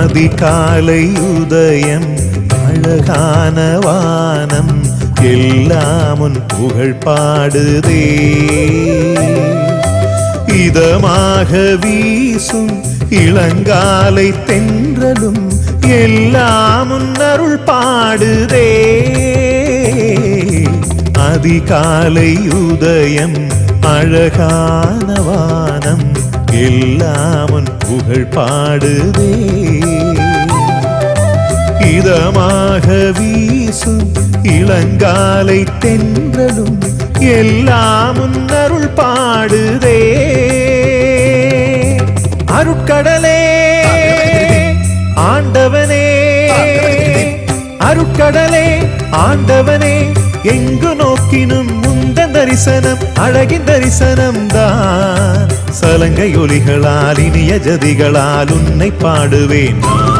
அதிகாலை உதயம் அழகான வானம் எல்லாமுன் புகழ் பாடுதே இதமாக வீசும் இளங்காலை தென்றலும் எல்லாமுன் அருள் பாடுதே அதிகாலை உதயம் அழகான வானம் எல்லாமன் புகழ் பாடுதே. இதமாக வீசும் இளங்காலை தென்றலும் எல்லாம் அருள் பாடுதே. அருட்கடலே ஆண்டவனே. அருட்கடலே ஆண்டவனே எங்கு நோக்கினும் முந்த தரிசனம் அழகின் தரிசனம் தான் சலங்கை ஒலிகளால் இனிய ஜதிகளால் உன்னை பாடுவேன் நான்.